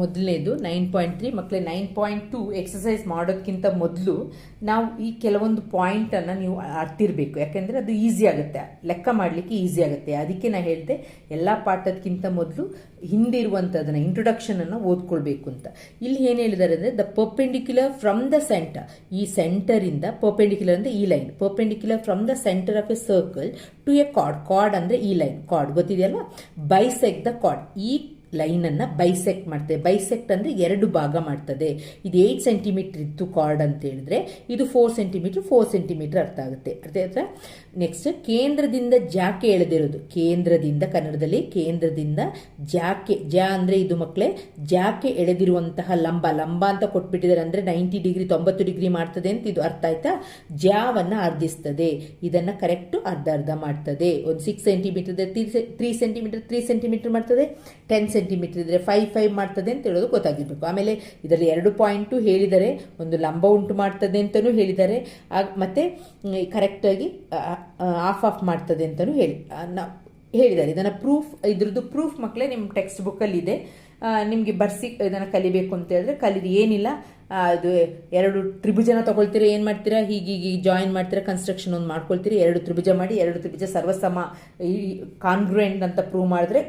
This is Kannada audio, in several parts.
ಮೊದಲನೇದು ನೈನ್ ಪಾಯಿಂಟ್ ತ್ರೀ ಮಕ್ಕಳೇ ನೈನ್ ಪಾಯಿಂಟ್ ಟು ಎಕ್ಸಸೈಸ್ ಮಾಡೋದಕ್ಕಿಂತ ಮೊದಲು ನಾವು ಈ ಕೆಲವೊಂದು ಪಾಯಿಂಟನ್ನು ನೀವು ಅರ್ತಿರ್ಬೇಕು. ಯಾಕೆಂದರೆ ಅದು ಈಸಿ ಆಗುತ್ತೆ. ಲೆಕ್ಕ ಮಾಡಲಿಕ್ಕೆ ಈಸಿ ಆಗುತ್ತೆ. ಅದಕ್ಕೆ ನಾನು ಹೇಳಿದೆ, ಎಲ್ಲ ಪಾಠದಕ್ಕಿಂತ ಮೊದಲು ಹಿಂದೆ ಇರುವಂಥದ್ದನ್ನು ಇಂಟ್ರೊಡಕ್ಷನನ್ನು ಓದ್ಕೊಳ್ಬೇಕು ಅಂತ. ಇಲ್ಲಿ ಏನು ಹೇಳಿದ್ದಾರೆ ಅಂದರೆ the perpendicular from the centre ಈ ಸೆಂಟರಿಂದ ಪರ್ಪೆಂಡಿಕ್ಯುಲರ್ ಅಂದರೆ ಈ line perpendicular from the centre of a circle to a chord chord ಅಂದರೆ ಈ ಲೈನ್ ಕಾರ್ಡ್ ಗೊತ್ತಿದೆಯಲ್ಲ ಬೈಸೆಕ್ ದ ಕಾರ್ಡ್ ಈ ಲೈನನ್ನು ಬೈಸೆಕ್ಟ್ ಮಾಡ್ತದೆ ಬೈಸೆಕ್ಟ್ ಅಂದರೆ ಎರಡು ಭಾಗ ಮಾಡ್ತದೆ. ಇದು ಏಯ್ಟ್ ಸೆಂಟಿಮೀಟರ್ ಇತ್ತು ಕಾರ್ಡ್ ಅಂತ ಹೇಳಿದ್ರೆ, ಇದು ಫೋರ್ ಸೆಂಟಿಮೀಟರ್ ಫೋರ್ ಸೆಂಟಿಮೀಟರ್ ಅರ್ಥ ಆಗುತ್ತೆ. ಅರ್ಥ ಆಯ್ತಾ? ನೆಕ್ಸ್ಟ್ ಕೇಂದ್ರದಿಂದ ಜಾಕೆ ಎಳೆದಿರೋದು. ಕೇಂದ್ರದಿಂದ, ಕನ್ನಡದಲ್ಲಿ ಕೇಂದ್ರದಿಂದ ಜಾಕೆ, ಜಾ ಅಂದರೆ ಇದು ಮಕ್ಕಳೇ ಜಾಕೆ ಎಳೆದಿರುವಂತಹ ಲಂಬ. ಲಂಬ ಅಂತ ಕೊಟ್ಬಿಟ್ಟಿದ್ದಾರೆ ಅಂದರೆ ನೈಂಟಿ ಡಿಗ್ರಿ ತೊಂಬತ್ತು ಡಿಗ್ರಿ ಮಾಡ್ತದೆ ಅಂತ ಇದು ಅರ್ಥ ಆಯ್ತಾ? ಜಾವನ್ನು ಅರ್ಧಿಸ್ತದೆ ಇದನ್ನು ಕರೆಕ್ಟು ಅರ್ಧ ಅರ್ಧ ಮಾಡ್ತದೆ. ಒಂದು six centimetre three centimetre three centimetre ಮಾಡ್ತದೆ. ಟೆನ್ ಸೆಂಟಿಮೀಟರ್ ಇದ್ರೆ ಫೈವ್ ಫೈವ್ ಮಾಡ್ತದೆ ಅಂತ ಹೇಳೋದು ಗೊತ್ತಾಗಿರ್ಬೇಕು. ಆಮೇಲೆ ಇದರಲ್ಲಿ ಎರಡು ಪಾಯಿಂಟು ಹೇಳಿದರೆ, ಒಂದು ಲಂಬ ಉಂಟು ಮಾಡ್ತದೆ ಅಂತಲೂ ಹೇಳಿದ್ದಾರೆ ಮತ್ತು ಕರೆಕ್ಟಾಗಿ ಆಫ್ ಆಫ್ ಮಾಡ್ತದೆ ಅಂತಲೂ ಹೇಳಿ ಹೇಳಿದ್ದಾರೆ. ಇದನ್ನು ಪ್ರೂಫ್ ಇದ್ರದ್ದು ಪ್ರೂಫ್ ಮಕ್ಕಳೇ ನಿಮ್ಮ ಟೆಕ್ಸ್ಟ್ ಬುಕ್ಕಲ್ಲಿ ಇದೆ. ನಿಮಗೆ ಬರ್ಸಿ, ಇದನ್ನು ಕಲಿಬೇಕು ಅಂತ ಹೇಳಿದ್ರೆ ಕಲಿದು ಏನಿಲ್ಲ ಅದು ಎರಡು ತ್ರಿಭುಜನ ತಗೊಳ್ತೀರಾ, ಏನು ಮಾಡ್ತೀರಾ? ಹೀಗೆ ಹೀಗೆ ಜಾಯಿನ್ ಮಾಡ್ತೀರಾ ಕನ್ಸ್ಟ್ರಕ್ಷನ್ ಒಂದು ಮಾಡ್ಕೊಳ್ತೀರಿ. ಎರಡು ತ್ರಿಭುಜ ಮಾಡಿ, ಎರಡು ತ್ರಿಭುಜ ಸರ್ವಸಮ, ಈ ಕಾನ್ಗ್ರುಯೆಂಟ್ ಅಂತ ಪ್ರೂವ್ ಮಾಡಿದ್ರೆ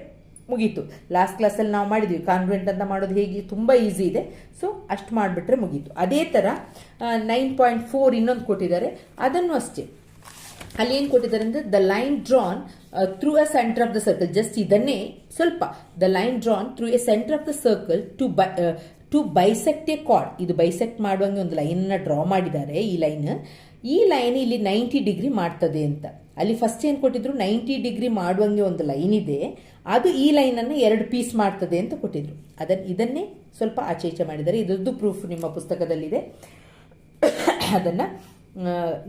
ಮುಗೀತು. ಲಾಸ್ಟ್ ಕ್ಲಾಸಲ್ಲಿ ನಾವು ಮಾಡಿದ್ವಿ. ಕಾನ್ವೆಂಟ್ ಅಂತ ಮಾಡೋದು ಹೇಗೆ ತುಂಬ ಈಸಿ ಇದೆ. ಸೊ ಅಷ್ಟು ಮಾಡಿಬಿಟ್ರೆ ಮುಗೀತು. ಅದೇ ಥರ ನೈನ್ ಪಾಯಿಂಟ್ ಫೋರ್ ಇನ್ನೊಂದು ಕೊಟ್ಟಿದ್ದಾರೆ. ಅದನ್ನು ಅಷ್ಟೇ. ಅಲ್ಲಿ ಏನು ಕೊಟ್ಟಿದ್ದಾರೆ ಅಂದರೆ the line drawn through a centre of the circle just ಇದನ್ನೇ ಸ್ವಲ್ಪ. The line drawn through a centre of the circle to by to bisect a chord ಇದು ಬೈಸೆಕ್ಟ್ ಮಾಡುವಂಗೆ ಒಂದು ಲೈನನ್ನು ಡ್ರಾ ಮಾಡಿದ್ದಾರೆ ಈ ಲೈನ್ ಈ ಲೈನ್ ಇಲ್ಲಿ ನೈಂಟಿ ಡಿಗ್ರಿ ಮಾಡ್ತದೆ ಅಂತ. ಅಲ್ಲಿ ಫಸ್ಟ್ ಏನು ಕೊಟ್ಟಿದ್ರು? ನೈಂಟಿ ಡಿಗ್ರಿ ಮಾಡುವಂಗೆ ಒಂದು ಲೈನ್ ಇದೆ. ಅದು ಈ ಲೈನನ್ನು ಎರಡು ಪೀಸ್ ಮಾಡ್ತದೆ ಅಂತ ಕೊಟ್ಟಿದ್ರು. ಅದನ್ನು ಇದನ್ನೇ ಸ್ವಲ್ಪ ಆಚೆ ಈಚೆ ಮಾಡಿದ್ದಾರೆ. ಇದರದ್ದು ಪ್ರೂಫ್ ನಿಮ್ಮ ಪುಸ್ತಕದಲ್ಲಿದೆ. ಅದನ್ನು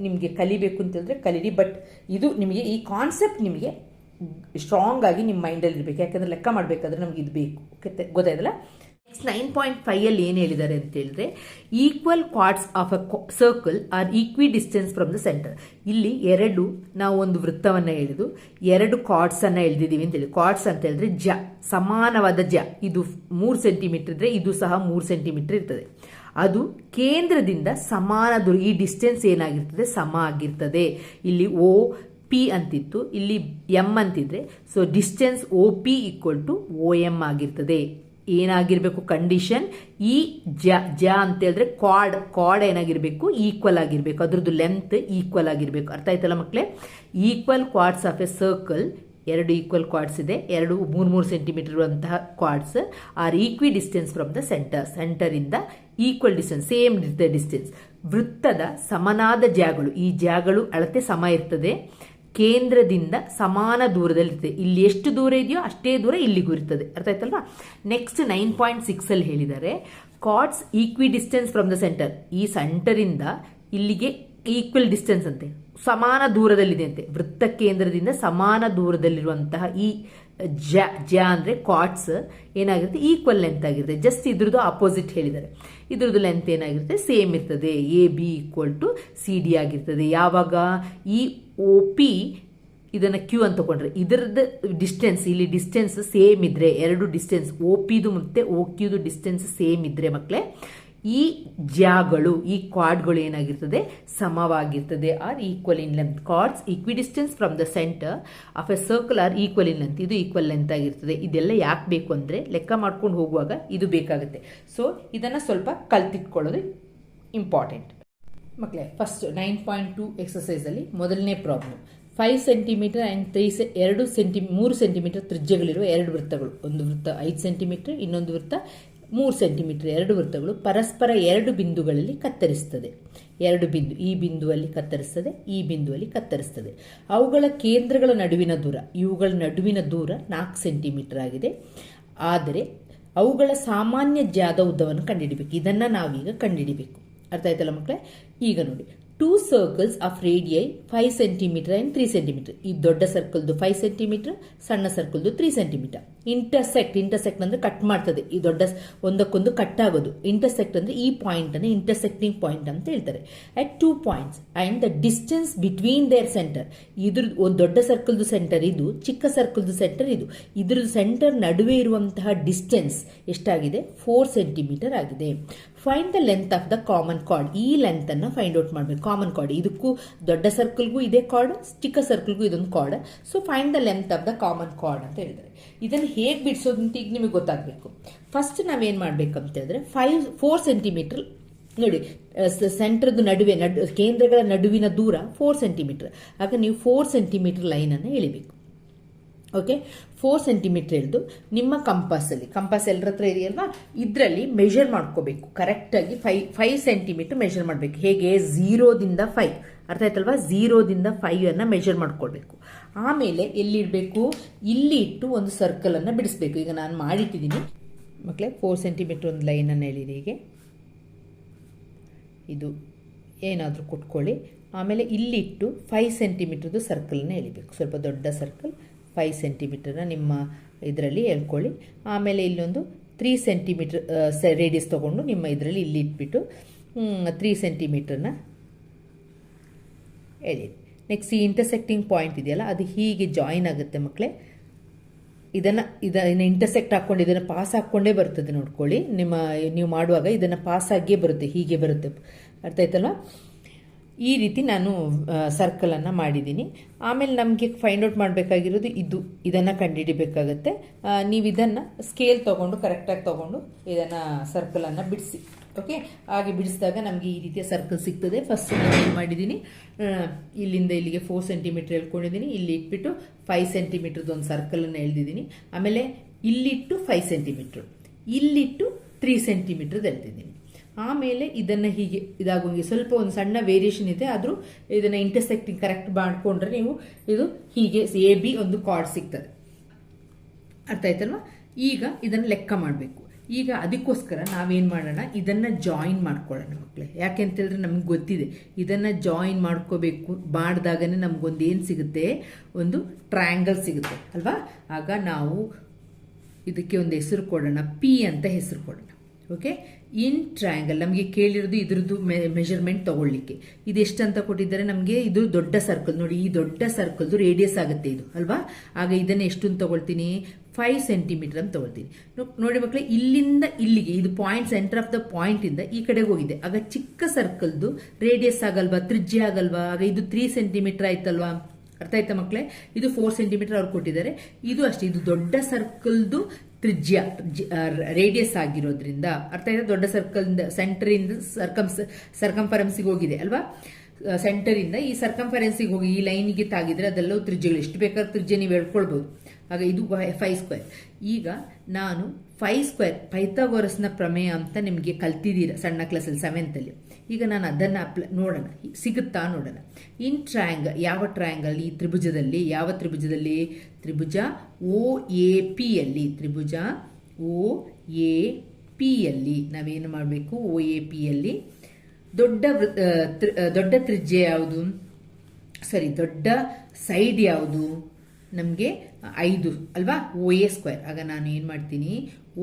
ನಿಮಗೆ ಕಲಿಬೇಕು ಅಂತಂದರೆ ಕಲೀರಿ. ಬಟ್ ಇದು ನಿಮಗೆ, ಈ ಕಾನ್ಸೆಪ್ಟ್ ನಿಮಗೆ ಸ್ಟ್ರಾಂಗ್ ಆಗಿ ನಿಮ್ಮ ಮೈಂಡಲ್ಲಿ ಇರಬೇಕು ಯಾಕಂದ್ರೆ ಲೆಕ್ಕ ಮಾಡಬೇಕಾದ್ರೆ ನಮ್ಗೆ ಇದು ಬೇಕು. ಗೊತ್ತಾಯ್ತಲ್ಲ? ನೆಕ್ಸ್ಟ್ ನೈನ್ ಪಾಯಿಂಟ್ ಫೈವಲ್ಲಿ ಏನು ಹೇಳಿದ್ದಾರೆ ಅಂತ ಹೇಳಿದ್ರೆ equal chords of a circle are equi distance from the centre ಇಲ್ಲಿ ಎರಡು ನಾವು ಒಂದು ವೃತ್ತವನ್ನು ಎಳೆದು, ಎರಡು ಕಾರ್ಡ್ಸನ್ನು ಎಳೆದಿದ್ದೀವಿ ಅಂತ ಹೇಳಿ. ಕಾರ್ಡ್ಸ್ ಅಂತ ಹೇಳಿದ್ರೆ ಜ, ಸಮಾನವಾದ ಜ. ಇದು ಮೂರು ಸೆಂಟಿಮೀಟರ್ ಇದ್ರೆ ಇದು ಸಹ ಮೂರು ಸೆಂಟಿಮೀಟರ್ ಇರ್ತದೆ. ಅದು ಕೇಂದ್ರದಿಂದ ಸಮಾನ ದೂರ ಈ ಡಿಸ್ಟೆನ್ಸ್ ಏನಾಗಿರ್ತದೆ? ಸಮ ಆಗಿರ್ತದೆ. ಇಲ್ಲಿ ಓ ಪಿ ಅಂತಿತ್ತು. ಇಲ್ಲಿ ಎಂ ಅಂತಿದ್ರೆ so distance O P equal to O M ಆಗಿರ್ತದೆ. ಏನಾಗಿರಬೇಕು ಕಂಡೀಷನ್ ಈ ಜ ಜ ಅಂತ ಹೇಳಿದ್ರೆ ಕ್ವಾಡ್ ಕ್ವಾಡ್ ಏನಾಗಿರಬೇಕು? ಈಕ್ವಲ್ ಆಗಿರಬೇಕು. ಅದ್ರದ್ದು ಲೆಂತ್ ಈಕ್ವಲ್ ಆಗಿರಬೇಕು. ಅರ್ಥ ಆಯ್ತಲ್ಲ ಮಕ್ಕಳೇ equal chords of a circle ಎರಡು ಈಕ್ವಲ್ ಕ್ವಾಡ್ಸ್ ಇದೆ. ಎರಡು, ಮೂರು ಮೂರು ಸೆಂಟಿಮೀಟರ್ ಇರುವಂತಹ chords are equidistant from the centre centre ಇಂದ equal distance same the distance ವೃತ್ತದ ಸಮನಾದ ಜಾಗಗಳು. ಈ ಜಾಗಗಳು ಅಳತೆ ಸಮ ಇರ್ತದೆ. ಕೇಂದ್ರದಿಂದ ಸಮಾನ ದೂರದಲ್ಲಿರ್ತದೆ ಇಲ್ಲಿ ಎಷ್ಟು ದೂರ ಇದೆಯೋ ಅಷ್ಟೇ ದೂರ ಇಲ್ಲಿಗೂ ಇರ್ತದೆ ಅರ್ಥ ಆಯ್ತಲ್ವಾ? ನೆಕ್ಸ್ಟ್ ನೈನ್ ಪಾಯಿಂಟ್ ಸಿಕ್ಸ್ ಅಲ್ಲಿ ಹೇಳಿದ್ದಾರೆ chords equidistant from the centre ಈ ಸೆಂಟರಿಂದ ಇಲ್ಲಿಗೆ ಈಕ್ವಲ್ ಡಿಸ್ಟೆನ್ಸ್ ಅಂತೆ, ಸಮಾನ ದೂರದಲ್ಲಿದೆ ಅಂತೆ. ವೃತ್ತ ಕೇಂದ್ರದಿಂದ ಸಮಾನ ದೂರದಲ್ಲಿರುವಂತಹ ಈ ಜ ಜ ಅಂದರೆ ಕಾಟ್ಸ್ ಏನಾಗಿರುತ್ತೆ? ಈಕ್ವಲ್ ಲೆಂತ್ ಆಗಿರುತ್ತೆ. ಜಸ್ಟ್ ಇದ್ರದ್ದು ಅಪೋಸಿಟ್ ಹೇಳಿದ್ದಾರೆ. ಇದ್ರದ್ದು ಲೆಂತ್ ಏನಾಗಿರುತ್ತೆ? ಸೇಮ್ ಇರ್ತದೆ. A B equal to C D ಆಗಿರ್ತದೆ. ಯಾವಾಗ? ಈ ಒ ಪಿ ಇದನ್ನು ಕ್ಯೂ ಅಂತ ತಗೊಂಡ್ರೆ ಇದರದ್ದು ಡಿಸ್ಟೆನ್ಸ್ ಇಲ್ಲಿ ಡಿಸ್ಟೆನ್ಸ್ ಸೇಮ್ ಇದ್ರೆ, ಎರಡು ಡಿಸ್ಟೆನ್ಸ್ ಒ ಪಿದು ಮತ್ತು ಓ ಕ್ಯೂದು ಡಿಸ್ಟೆನ್ಸ್ ಸೇಮ್ ಇದ್ರೆ ಮಕ್ಕಳೇ ಈ ಜಾಗಳು, ಈ ಕ್ವಾಡ್ಗಳು ಏನಾಗಿರ್ತದೆ? ಸಮವಾಗಿರ್ತದೆ. Are equal in length chords equidistant from the centre of a circle are equal in length ಇದು ಈಕ್ವಲ್ ಲೆಂತ್ ಆಗಿರ್ತದೆ. ಇದೆಲ್ಲ ಯಾಕೆ ಬೇಕು ಅಂದರೆ, ಲೆಕ್ಕ ಮಾಡ್ಕೊಂಡು ಹೋಗುವಾಗ ಇದು ಬೇಕಾಗುತ್ತೆ. ಸೊ ಇದನ್ನು ಸ್ವಲ್ಪ ಕಲ್ತಿಟ್ಕೊಳ್ಳೋದು ಇಂಪಾರ್ಟೆಂಟ್ ಮಕ್ಕಳೇ ಫಸ್ಟ್ ನೈನ್ ಪಾಯಿಂಟ್ ಟು ಎಕ್ಸಸೈಸಲ್ಲಿ ಮೊದಲನೇ problem five centimetre and three ಸೆ ಎರಡು ಸೆಂಟಿ ಮೂರು ಸೆಂಟಿಮೀಟರ್ ತ್ರಿಜ್ಯಗಳಿರುವ ಎರಡು ವೃತ್ತಗಳು. ಒಂದು ವೃತ್ತ ಐದು ಸೆಂಟಿಮೀಟರ್ ಇನ್ನೊಂದು ವೃತ್ತ ಮೂರು ಸೆಂಟಿಮೀಟರ್ ಎರಡು ವೃತ್ತಗಳು ಪರಸ್ಪರ ಎರಡು ಬಿಂದುಗಳಲ್ಲಿ ಕತ್ತರಿಸ್ತದೆ. ಎರಡು ಬಿಂದು, ಈ ಬಿಂದುವಲ್ಲಿ ಕತ್ತರಿಸ್ತದೆ, ಈ ಬಿಂದುವಲ್ಲಿ ಕತ್ತರಿಸ್ತದೆ. ಅವುಗಳ ಕೇಂದ್ರಗಳ ನಡುವಿನ ದೂರ, ಇವುಗಳ ನಡುವಿನ ದೂರ ನಾಲ್ಕು ಸೆಂಟಿಮೀಟರ್ ಆಗಿದೆ. ಆದರೆ ಅವುಗಳ ಸಾಮಾನ್ಯ ಜಾದ ಉದ್ದವನ್ನು ಕಂಡುಹಿಡಿಬೇಕು ಇದನ್ನು ನಾವೀಗ ಕಂಡುಹಿಡಿಬೇಕು ಅರ್ಥ ಆಯ್ತಲ್ಲ ಮಕ್ಕಳೇ? ಈಗ ನೋಡಿ two circles of radii five centimetre and three centimetre ಈ ದೊಡ್ಡ ಸರ್ಕಲ್ದು ಫೈವ್ ಸೆಂಟಿಮೀಟರ್ ಸಣ್ಣ ಸರ್ಕಲ್ದು ತ್ರೀ ಸೆಂಟಿಮೀಟರ್ ಇಂಟರ್ಸೆಕ್ಟ್ ಇಂಟರ್ಸೆಕ್ಟ್ ಅಂದ್ರೆ ಕಟ್ ಮಾಡ್ತದೆ. ಈ ದೊಡ್ಡ ಒಂದಕ್ಕೊಂದು ಕಟ್ ಆಗೋದು. ಇಂಟರ್ಸೆಕ್ಟ್ ಅಂದ್ರೆ ಈ ಪಾಯಿಂಟ್ ಅನ್ನು ಇಂಟರ್ಸೆಕ್ಟಿಂಗ್ ಪಾಯಿಂಟ್ ಅಂತ ಹೇಳ್ತಾರೆ. At two points and the distance between their centre ಇದ್ರ ಒಂದು ದೊಡ್ಡ ಸರ್ಕಲ್ದು ಸೆಂಟರ್ ಇದು, ಚಿಕ್ಕ ಸರ್ಕಲ್ದು ಸೆಂಟರ್ ಇದು. ಇದ್ರದ್ದು ಸೆಂಟರ್ ನಡುವೆ ಇರುವಂತಹ ಡಿಸ್ಟೆನ್ಸ್ ಎಷ್ಟಾಗಿದೆ? ಫೋರ್ ಸೆಂಟಿಮೀಟರ್ ಆಗಿದೆ. Find the length of the common chord ಈ ಲೆಂತ್ ಅನ್ನ ಫೈಂಡ್ ಔಟ್ ಮಾಡಬೇಕು. ಕಾಮನ್ ಕಾರ್ಡ್ ಇದಕ್ಕೂ ದೊಡ್ಡ ಸರ್ಕಲ್ಗೂ ಇದೇ ಕಾರ್ಡ್ ಚಿಕ್ಕ ಸರ್ಕಲ್ಗೂ ಇದೊಂದು chord so find the length of the common chord ಅಂತ ಹೇಳಿದ್ರೆ ಇದನ್ನು ಹೇಗೆ ಬಿಡಿಸೋದು ಅಂತ ಈಗ ನಿಮಗೆ ಗೊತ್ತಾಗಬೇಕು. ಫಸ್ಟ್ ನಾವೇನು ಮಾಡಬೇಕಂತ ಹೇಳಿದ್ರೆ ಫೈವ್ ಫೋರ್ ಸೆಂಟಿಮೀಟರ್ ನೋಡಿ ಸೆಂಟ್ರದ್ದು ನಡುವೆ, ನಡು, ಕೇಂದ್ರಗಳ ನಡುವಿನ ದೂರ ಫೋರ್ ಸೆಂಟಿಮೀಟರ್ ಆಗ ನೀವು ಫೋರ್ ಸೆಂಟಿಮೀಟರ್ ಲೈನನ್ನು ಎಳಿಬೇಕು. ಓಕೆ ಫೋರ್ ಸೆಂಟಿಮೀಟರ್ ಹಿಡಿದು ನಿಮ್ಮ ಕಂಪಾಸಲ್ಲಿ ಕಂಪಾಸ್ ಎಲ್ಲರ ಹತ್ರ ಇದೆಯಲ್ವಾ? ಇದರಲ್ಲಿ ಮೆಷರ್ ಮಾಡ್ಕೋಬೇಕು. ಕರೆಕ್ಟಾಗಿ ಫೈ ಫೈವ್ ಸೆಂಟಿಮೀಟರ್ ಮೆಷರ್ ಮಾಡಬೇಕು. ಹೇಗೆ? ಝೀರೋದಿಂದ ಫೈವ್ ಅರ್ಥ ಆಯ್ತಲ್ವಾ? ಝೀರೋದಿಂದ ಫೈವ್ ಅನ್ನ ಮೆಜರ್ ಮಾಡ್ಕೊಳ್ಬೇಕು. ಆಮೇಲೆ ಎಲ್ಲಿಡಬೇಕು? ಇಲ್ಲಿ ಇಟ್ಟು ಒಂದು ಸರ್ಕಲನ್ನು ಬಿಡಿಸ್ಬೇಕು. ಈಗ ನಾನು ಮಾಡಿಟ್ಟಿದ್ದೀನಿ. ಮಕ್ಕಳೇ ಫೋರ್ ಸೆಂಟಿಮೀಟರ್ ಒಂದು ಲೈನನ್ನು ಎಳೀರಿ ಹೀಗೆ. ಇದು ಏನಾದರೂ ಕೊಟ್ಕೊಳ್ಳಿ. ಆಮೇಲೆ ಇಲ್ಲಿಟ್ಟು ಫೈವ್ ಸೆಂಟಿಮೀಟ್ರದ್ದು ಸರ್ಕಲನ್ನು ಎಳಿಬೇಕು. ಸ್ವಲ್ಪ ದೊಡ್ಡ ಸರ್ಕಲ್ ಫೈವ್ ಸೆಂಟಿಮೀಟ್ರನ್ನ ನಿಮ್ಮ ಇದರಲ್ಲಿ ಎಳ್ಕೊಳ್ಳಿ. ಆಮೇಲೆ ಇಲ್ಲೊಂದು ತ್ರೀ ಸೆಂಟಿಮೀಟ್ರ್ ರೇಡಿಯಸ್ ತೊಗೊಂಡು ನಿಮ್ಮ ಇದರಲ್ಲಿ ಇಲ್ಲಿ ಇಟ್ಬಿಟ್ಟು ತ್ರೀ ಸೆಂಟಿಮೀಟರ್ನ ಎಳಿ ನೆಕ್ಸ್ಟ್ ಈ ಇಂಟರ್ಸೆಕ್ಟಿಂಗ್ ಪಾಯಿಂಟ್ ಇದೆಯಲ್ಲ, ಅದು ಹೀಗೆ ಜಾಯಿನ್ ಆಗುತ್ತೆ ಮಕ್ಕಳೇ ಇದನ್ನು ಇದನ್ನು ಇಂಟರ್ಸೆಕ್ಟ್ ಹಾಕ್ಕೊಂಡು ಇದನ್ನು ಪಾಸ್ ಹಾಕ್ಕೊಂಡೇ ಬರ್ತದೆ ನೋಡ್ಕೊಳ್ಳಿ. ನಿಮ್ಮ, ನೀವು ಮಾಡುವಾಗ ಇದನ್ನು ಪಾಸ್ ಆಗಿಯೇ ಬರುತ್ತೆ, ಹೀಗೆ ಬರುತ್ತೆ. ಅರ್ಥ ಆಯ್ತಲ್ವ? ಈ ರೀತಿ ನಾನು ಸರ್ಕಲನ್ನು ಮಾಡಿದ್ದೀನಿ. ಆಮೇಲೆ ನಮಗೆ ಫೈಂಡ್ ಔಟ್ ಮಾಡಬೇಕಾಗಿರೋದು ಇದು. ಇದನ್ನು ಕಂಡುಹಿಡಿಬೇಕಾಗತ್ತೆ. ನೀವು ಇದನ್ನು ಸ್ಕೇಲ್ ತೊಗೊಂಡು ಕರೆಕ್ಟಾಗಿ ತೊಗೊಂಡು, ಇದನ್ನು ಸರ್ಕಲನ್ನು ಬಿಡಿಸಿ. ಓಕೆ ಹಾಗೆ ಬಿಡಿಸಿದಾಗ ನಮಗೆ ಈ ರೀತಿಯ ಸರ್ಕಲ್ ಸಿಗ್ತದೆ. ಫಸ್ಟ್ ನಾನು ಮಾಡಿದ್ದೀನಿ. ಇಲ್ಲಿಂದ ಇಲ್ಲಿಗೆ ಫೋರ್ ಸೆಂಟಿಮೀಟರ್ ಎಳ್ಕೊಂಡಿದ್ದೀನಿ ಇಲ್ಲಿ ಇಟ್ಬಿಟ್ಟು ಫೈವ್ ಸೆಂಟಿಮೀಟ್ರದ್ದು ಒಂದು ಸರ್ಕಲನ್ನು ಎಳ್ದಿದ್ದೀನಿ. ಆಮೇಲೆ ಇಲ್ಲಿಟ್ಟು ಫೈವ್ ಸೆಂಟಿಮೀಟ್ರ್ ಇಲ್ಲಿಟ್ಟು ತ್ರೀ ಸೆಂಟಿಮೀಟ್ರದ್ದು ಎಳ್ದಿದ್ದೀನಿ. ಆಮೇಲೆ ಇದನ್ನು ಹೀಗೆ ಇದಾಗೋಂಗೆ ಸ್ವಲ್ಪ ಒಂದು ಸಣ್ಣ ವೇರಿಯೇಷನ್ ಇದೆ. ಆದರೂ ಇದನ್ನು ಇಂಟರ್ಸೆಕ್ಟಿಂಗ್ ಕರೆಕ್ಟ್ ಮಾಡಿಕೊಂಡ್ರೆ ನೀವು ಇದು ಹೀಗೆ ಎ ಬಿ ಒಂದು ಕಾರ್ಡ್ ಸಿಗ್ತದೆ. ಅರ್ಥ ಆಯ್ತಲ್ವಾ? ಈಗ ಇದನ್ನು ಲೆಕ್ಕ ಮಾಡಬೇಕು. ಈಗ ಅದಕ್ಕೋಸ್ಕರ ನಾವೇನು ಮಾಡೋಣ, ಇದನ್ನು ಜಾಯಿನ್ ಮಾಡ್ಕೊಳ್ಳೋಣ ಮಕ್ಕಳೇ ಯಾಕೆ ಅಂತೇಳಿದ್ರೆ ನಮ್ಗೆ ಗೊತ್ತಿದೆ, ಇದನ್ನು ಜಾಯಿನ್ ಮಾಡ್ಕೋಬೇಕು ಮಾಡಿದಾಗನೇ ನಮಗೊಂದು ಏನು ಸಿಗುತ್ತೆ? ಒಂದು ಟ್ರಯಾಂಗಲ್ ಸಿಗುತ್ತೆ, ಅಲ್ವಾ? ಆಗ ನಾವು ಇದಕ್ಕೆ ಒಂದು ಹೆಸರು ಕೊಡೋಣ ಪಿ ಅಂತ ಹೆಸರು ಕೊಡೋಣ ಓಕೆ ಇನ್ ಟ್ರಯಾಂಗಲ್ ನಮಗೆ ಕೇಳಿರೋದು ಇದ್ರದ್ದು ಮೆಜರ್ಮೆಂಟ್ ತೊಗೊಳ್ಳಿಕ್ಕೆ. ಇದು ಎಷ್ಟು ಅಂತ ಕೊಟ್ಟಿದ್ದಾರೆ ನಮಗೆ? ಇದು ದೊಡ್ಡ ಸರ್ಕಲ್ ನೋಡಿ, ಈ ದೊಡ್ಡ ಸರ್ಕಲ್ದು ರೇಡಿಯಸ್ ಆಗುತ್ತೆ ಇದು, ಅಲ್ವಾ? ಆಗ ಇದನ್ನು ಎಷ್ಟು ತಗೊಳ್ತೀನಿ? ಫೈವ್ ಸೆಂಟಿಮೀಟರ್ ಅಂತ ತಗೊಳ್ತೀನಿ. ನೋಡಿ ಮಕ್ಕಳೇ ಇಲ್ಲಿಂದ ಇಲ್ಲಿಗೆ, ಇದು point centre of the point ಇಂದ ಈ ಕಡೆಗೆ ಹೋಗಿದೆ. ಆಗ ಚಿಕ್ಕ ಸರ್ಕಲ್ದು ರೇಡಿಯಸ್ ಆಗಲ್ವಾ, ತ್ರಿಜ್ಯ ಆಗಲ್ವಾ? ಆಗ ಇದು ತ್ರೀ ಸೆಂಟಿಮೀಟರ್ ಆಯ್ತಲ್ವಾ? ಅರ್ಥ ಆಯ್ತಾ ಮಕ್ಕಳೇ ಇದು ಫೋರ್ ಸೆಂಟಿಮೀಟರ್ ಅವ್ರು ಕೊಟ್ಟಿದ್ದಾರೆ. ಇದು ಅಷ್ಟೇ, ಇದು ದೊಡ್ಡ ಸರ್ಕಲ್ದು ತ್ರಿಜ್ಯ ರೇಡಿಯಸ್ ಆಗಿರೋದ್ರಿಂದ. ಅರ್ಥ ಆಯ್ತಾ? ದೊಡ್ಡ ಸರ್ಕಲ್ ಇಂದ ಸರ್ಕಮ್ ಸರ್ಕಂಫರೆನ್ಸಿಗೆ ಹೋಗಿದೆ, ಅಲ್ವಾ? ಸೆಂಟರ್ ಇಂದ ಈ ಸರ್ಕಂಫರೆನ್ಸಿಗೆ ಹೋಗಿ ಈ ಲೈನಿಗೆ ತಾಗಿದ್ರೆ ಅದೆಲ್ಲವೂ ತ್ರಿಜ್ಯಗಳು. ಎಷ್ಟು ಬೇಕಾದ್ರೆ ತ್ರಿಜ್ಯ ನೀವು ಹೇಳ್ಕೊಳ್ಬೋದು. ಆಗ ಇದು ಫೈ ಸ್ಕ್ವೇರ್ ಈಗ ನಾನು ಫೈ ಸ್ಕ್ವೇರ್ ಪೈಥಾಗೋರಸ್ನ ಪ್ರಮೇಯ ಅಂತ ನಿಮಗೆ ಕಲ್ತಿದ್ದೀರ ಸಣ್ಣ ಕ್ಲಾಸಲ್ಲಿ ಸೆವೆಂತಲ್ಲಿ ಈಗ ನಾನು ಅದನ್ನು ಅಪ್ಲ ನೋಡೋಣ. ಸಿಗುತ್ತಾ ನೋಡೋಣ. ಇನ್ ಟ್ರಯಾಂಗಲ್ ಯಾವ ಟ್ರಯಾಂಗಲ್ ಈ ತ್ರಿಭುಜದಲ್ಲಿ? ಯಾವ ತ್ರಿಭುಜದಲ್ಲಿ? ತ್ರಿಭುಜ ಓ ಎ ಪಿಯಲ್ಲಿ ತ್ರಿಭುಜ ಓ ಎ ಪಿಯಲ್ಲಿ ನಾವೇನು ಮಾಡಬೇಕು? ಓ ಎ ಪಿಯಲ್ಲಿ ದೊಡ್ಡ ದೊಡ್ಡ ತ್ರಿಜ್ಯ ಯಾವುದು? ಸರಿ, ದೊಡ್ಡ ಸೈಡ್ ಯಾವುದು? ನಮಗೆ ಐದು ಅಲ್ವಾ? ಓ ಎ ಸ್ಕ್ವೇರ್ ಆಗ ನಾನು ಏನು ಮಾಡ್ತೀನಿ?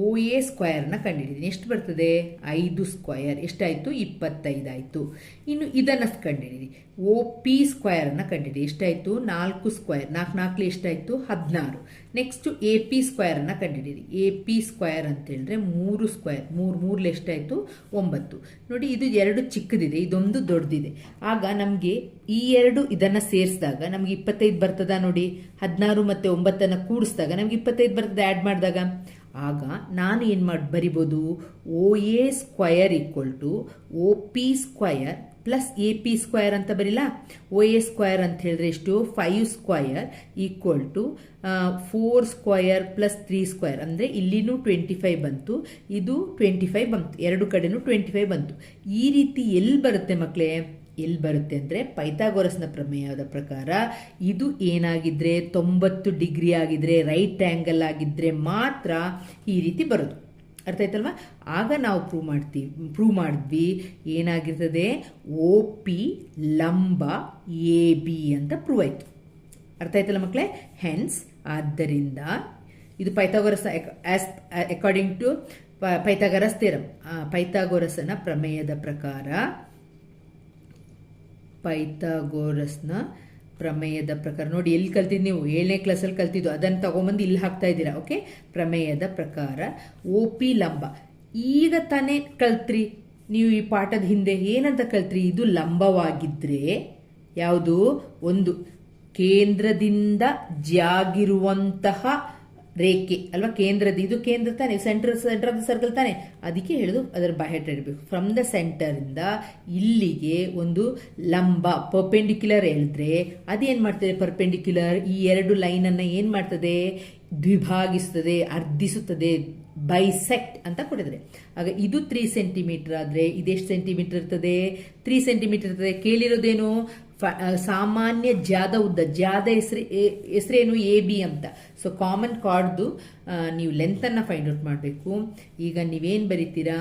ಓ ಎ ಸ್ಕ್ವಯರ್ನ ಕಂಡುಹಿಡಿದೀನಿ ಎಷ್ಟು ಬರ್ತದೆ? ಐದು ಸ್ಕ್ವಯರ್ ಎಷ್ಟಾಯಿತು? ಇಪ್ಪತ್ತೈದಾಯಿತು ಇನ್ನು ಇದನ್ನು ಕಂಡುಹಿಡಿರಿ ಓ ಪಿ ಸ್ಕ್ವಯರ್ನ ಕಂಡುಹಿಡಿ ಎಷ್ಟಾಯಿತು? ನಾಲ್ಕು ಸ್ಕ್ವಯರ್ ನಾಲ್ಕು ನಾಲ್ಕು ಎಷ್ಟಾಯಿತು? ಹದಿನಾರು. ನೆಕ್ಸ್ಟು ಎ ಪಿ ಸ್ಕ್ವಯರ್ನ ಕಂಡುಹಿಡಿರಿ ಎ ಪಿ ಸ್ಕ್ವಯರ್ ಅಂತೇಳಿದ್ರೆ ಮೂರು ಸ್ಕ್ವಯರ್ ಮೂರು ಮೂರಲ್ಲಿ ಎಷ್ಟಾಯಿತು? ಒಂಬತ್ತು. ನೋಡಿ, ಇದು ಎರಡು ಚಿಕ್ಕದಿದೆ. ಇದೊಂದು ದೊಡ್ಡದಿದೆ. ಆಗ ನಮಗೆ ಈ ಎರಡು ಇದನ್ನು ಸೇರಿಸಿದಾಗ ನಮಗೆ ಇಪ್ಪತ್ತೈದು ಬರ್ತದ ನೋಡಿ? ಹದಿನಾರು ಮತ್ತು ಒಂಬತ್ತನ್ನು ಕೂಡಿಸಿದಾಗ ನಮಗೆ ಇಪ್ಪತ್ತೈದು ಬರ್ತದೆ. ಆ್ಯಡ್ ಮಾಡಿದಾಗ ಆಗ ನಾನು ಏನು ಮಾಡಿ, ಬರಿಬೋದು, O A square equal to O P square plus A P square ಅಂತ ಬರಿಲ್ಲ ಓ ಎ ಸ್ಕ್ವಯರ್ ಅಂತ ಹೇಳಿದ್ರೆ ಎಷ್ಟು? Five square equal to four square plus three square ಅಂದರೆ ಇಲ್ಲಿನೂ ಟ್ವೆಂಟಿ ಫೈವ್ ಬಂತು, ಇದು ಟ್ವೆಂಟಿ ಫೈವ್ ಬಂತು, ಎರಡು ಕಡೆನೂ ಟ್ವೆಂಟಿ ಫೈವ್ ಬಂತು. ಈ ರೀತಿ ಎಲ್ಲಿ ಬರುತ್ತೆ ಮಕ್ಕಳೇ ಎಲ್ಲಿ ಬರುತ್ತೆ ಅಂದರೆ ಪೈಥಾಗೋರಸ್ನ ಪ್ರಮೇಯದ ಪ್ರಕಾರ ಇದು ಏನಾಗಿದ್ರೆ ತೊಂಬತ್ತು ಡಿಗ್ರಿ ಆಗಿದ್ರೆ, ರೈಟ್ ಆ್ಯಂಗಲ್ ಆಗಿದ್ರೆ ಮಾತ್ರ ಈ ರೀತಿ ಬರೋದು. ಅರ್ಥ ಆಯ್ತಲ್ವಾ? ಆಗ ನಾವು ಪ್ರೂವ್ ಮಾಡ್ತೀವಿ ಪ್ರೂವ್ ಮಾಡಿದ್ವಿ, ಏನಾಗಿರ್ತದೆ? ಓ ಪಿ ಲಂಬ ಎ ಬಿ ಅಂತ ಪ್ರೂವ್ ಆಯಿತು. ಅರ್ಥ ಆಯ್ತಲ್ಲ ಮಕ್ಕಳೇ ಹೆನ್ಸ್ ಆದ್ದರಿಂದ ಇದು Pythagoras as according to Pythagoras theorem ಪೈಥಾಗೊರಸನ ಪ್ರಮೇಯದ ಪ್ರಕಾರ ಪೈಥಾಗೋರಸ್ನ ಪ್ರಮೇಯದ ಪ್ರಕಾರ. ನೋಡಿ, ಎಲ್ಲಿ ಕಲ್ತಿದ್ದು ನೀವು? ಏಳನೇ ಕ್ಲಾಸಲ್ಲಿ ಕಲ್ತಿದ್ದು. ಅದನ್ನು ತಗೊಂಬಂದು ಇಲ್ಲಿ ಹಾಕ್ತಾ ಇದ್ದೀರಾ? ಓಕೆ? ಪ್ರಮೇಯದ ಪ್ರಕಾರ. ಓ ಪಿ ಲಂಬ. ಈಗ ತಾನೇ ಕಲ್ತ್ರಿ. ನೀವು ಈ ಪಾಠದ ಹಿಂದೆ ಏನಂತ ಕಲ್ತ್ರಿ? ಇದು ಲಂಬವಾಗಿದ್ದರೆ ಯಾವುದು? ಒಂದು. ಕೇಂದ್ರದಿಂದ ಜಾಗಿರುವಂತಹ ರೇಖೆ ಅಲ್ವಾ ಕೇಂದ್ರದ ಇದು ಕೇಂದ್ರ ತಾನೆ centre centre of the circle ತಾನೆ. ಅದಕ್ಕೆ ಹೇಳೋದು, ಅದರ ಬಾಹೆಟ್ ಇಡಬೇಕು ಫ್ರಮ್ ದ ಸೆಂಟರ್ ಇಂದ ಇಲ್ಲಿಗೆ ಒಂದು ಲಂಬ ಪರ್ಪೆಂಡಿಕ್ಯುಲರ್ ಹೇಳಿದ್ರೆ ಅದೇನು ಮಾಡ್ತದೆ? ಪರ್ಪೆಂಡಿಕ್ಯುಲರ್ ಈ ಎರಡು ಲೈನ್ ಏನು ಏನ್ ಮಾಡ್ತದೆ? ದ್ವಿಭಾಗಿಸುತ್ತದೆ ಅರ್ಧಿಸುತ್ತದೆ ಬೈಸೆಕ್ಟ್ ಅಂತ ಕೊಟ್ಟಿದ್ದಾರೆ. ಆಗ ಇದು ತ್ರೀ ಸೆಂಟಿಮೀಟರ್ ಆದ್ರೆ ಇದೆಷ್ಟು ಸೆಂಟಿಮೀಟರ್ ಇರ್ತದೆ? ತ್ರೀ ಸೆಂಟಿಮೀಟರ್ ಇರ್ತದೆ. ಕೇಳಿರೋದೇನು? ಸಾಮಾನ್ಯ ಜಾದ ಉದ್ದ, ಜಾದ ಹೆಸರು ಹೆಸರೇನು ಎ, ಬಿ ಅಂತ. ಸೊ ಕಾಮನ್ ಕಾರ್ಡ್ದು ನೀವು ಲೆಂತ್ ಅನ್ನ ಫೈಂಡ್ ಔಟ್ ಮಾಡಬೇಕು. ಈಗ ನೀವೇನು ಬರಿತೀರಾ?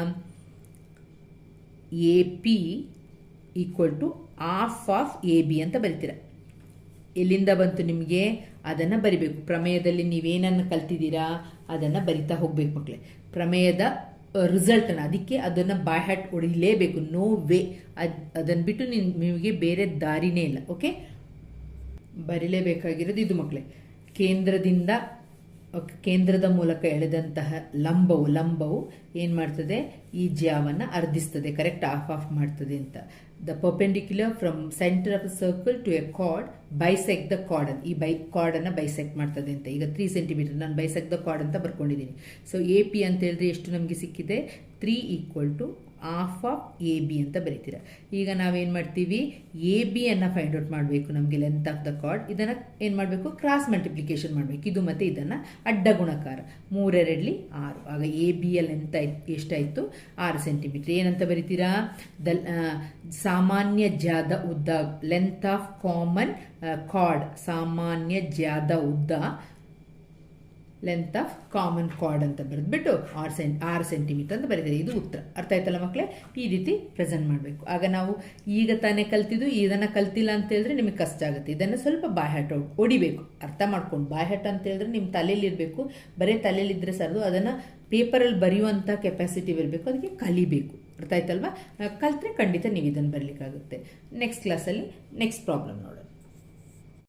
A P equal to half half A B ಅಂತ ಬರಿತೀರಾ. ಎಲ್ಲಿಂದ ಬಂತು ನಿಮಗೆ? ಅದನ್ನು ಬರಿಬೇಕು. ಪ್ರಮೇಯದಲ್ಲಿ ನೀವೇನನ್ನು ಕಲ್ತಿದ್ದೀರಾ? ಅದನ್ನು ಬರಿತಾ ಹೋಗ್ಬೇಕು ಮಕ್ಕಳೇ ಪ್ರಮೇಯದ ರಿಸಲ್ಟನ್ನು, ಅದಕ್ಕೆ ಅದನ್ನು ಬಾಯ್ ಹ್ಯಾಟ್ ಹೊಡಿಲೇಬೇಕು. ನೋ ವೇ ಅದು ಅದನ್ನು ಬಿಟ್ಟು ನಿಮಗೆ ಬೇರೆ ದಾರಿನೇ ಇಲ್ಲ. ಓಕೆ ಬರೀಲೇಬೇಕಾಗಿರೋದು ಇದು ಮಕ್ಕಳೇ ಕೇಂದ್ರದಿಂದ ಕೇಂದ್ರದ ಮೂಲಕ ಎಳೆದಂತಹ ಲಂಬವು ಲಂಬವು ಏನು ಮಾಡ್ತದೆ? ಈ ಜ್ಯಾವನ್ನು ಅರ್ಧಿಸ್ತದೆ. ಕರೆಕ್ಟ್ ಆಫ್ ಆಫ್ ಮಾಡ್ತದೆ ಅಂತ. The perpendicular from centre of circle to a chord bisects the chord ಈ ಬೈ ಕಾರ್ಡನ್ನು ಬೈಸೆಕ್ಟ್ ಮಾಡ್ತದೆ ಅಂತ. ಈಗ ತ್ರೀ ಸೆಂಟಿಮೀಟರ್ ನಾನು ಬೈಸೆಕ್ ದ ಕಾರ್ಡ್ ಅಂತ ಬರ್ಕೊಂಡಿದ್ದೀನಿ ಸೊ ಎ ಪಿ ಅಂತ ಹೇಳಿದ್ರೆ ಎಷ್ಟು ನಮಗೆ ಸಿಕ್ಕಿದೆ? Three equal to half half A B ಅಂತ ಬರಿತೀರ. ಈಗ ನಾವೇನು ಮಾಡ್ತೀವಿ? ಎ ಬಿ ಅನ್ನ ಫೈಂಡ್ ಔಟ್ ಮಾಡಬೇಕು ನಮಗೆ ಲೆಂತ್ ಆಫ್ ದ ಕಾರ್ಡ್ ಇದನ್ನು ಏನು ಮಾಡಬೇಕು? ಕ್ರಾಸ್ ಮಲ್ಟಿಪ್ಲಿಕೇಶನ್ ಮಾಡಬೇಕು. ಇದು ಮತ್ತು ಇದನ್ನು ಅಡ್ಡ ಗುಣಕಾರ. ಮೂರೆರಡಲಿ ಆರು. ಆಗ ಎ ಬಿ ಯ ಲೆಂತ್ ಎಷ್ಟಾಯಿತು? ಆರು ಸೆಂಟಿಮೀಟ್ರ್ ಏನಂತ ಬರೀತೀರಾ? ದ ಸಾಮಾನ್ಯ ಜಾದ ಉದ್ದ ಲೆಂತ್ ಆಫ್ ಕಾಮನ್ ಕಾರ್ಡ್ ಸಾಮಾನ್ಯ ಜಾದ ಉದ್ದ ಲೆಂತ್ ಆಫ್ ಕಾಮನ್ ಕಾರ್ಡ್ ಅಂತ ಬರೆದ್ಬಿಟ್ಟು ಆರು ಸೆಂಟ್ ಆರು ಸೆಂಟಿಮೀಟರ್ ಅಂತ ಬರೀತಾರೆ. ಇದು ಉತ್ತರ. ಅರ್ಥ ಆಯ್ತಲ್ಲ ಮಕ್ಕಳೇ? ಈ ರೀತಿ ಪ್ರೆಸೆಂಟ್ ಮಾಡಬೇಕು. ಆಗ ನಾವು ಈಗ ತಾನೇ ಕಲ್ತಿದ್ದು, ಇದನ್ನು ಕಲ್ತಿಲ್ಲ ಅಂತ ಹೇಳಿದ್ರೆ ನಿಮಗೆ ಕಷ್ಟ ಆಗುತ್ತೆ. ಇದನ್ನು ಸ್ವಲ್ಪ ಬಾಯ್ಹಟ್ ಹೊಡಿಬೇಕು ಅರ್ಥ ಮಾಡ್ಕೊಂಡು ಬಾಯ್ಹಟ್ ಅಂತ ಹೇಳಿದ್ರೆ ನಿಮ್ಮ ತಲೆಯಲ್ಲಿ ಇರಬೇಕು. ಬರೀ ತಲೆಯಲ್ಲಿದ್ದರೆ ಸರ್ದು ಅದನ್ನು ಪೇಪರಲ್ಲಿ ಬರೆಯುವಂಥ ಕೆಪಾಸಿಟಿ ಬರಬೇಕು ಅದಕ್ಕೆ ಕಲಿಬೇಕು. ಅರ್ಥ ಆಯ್ತಲ್ವಾ? ಕಲ್ತ್ರೆ ಖಂಡಿತ ನೀವು ಇದನ್ನು ಬರಲಿಕ್ಕಾಗುತ್ತೆ. ನೆಕ್ಸ್ಟ್ ಕ್ಲಾಸಲ್ಲಿ ನೆಕ್ಸ್ಟ್ ಪ್ರಾಬ್ಲಮ್ ನೋಡೋಣ.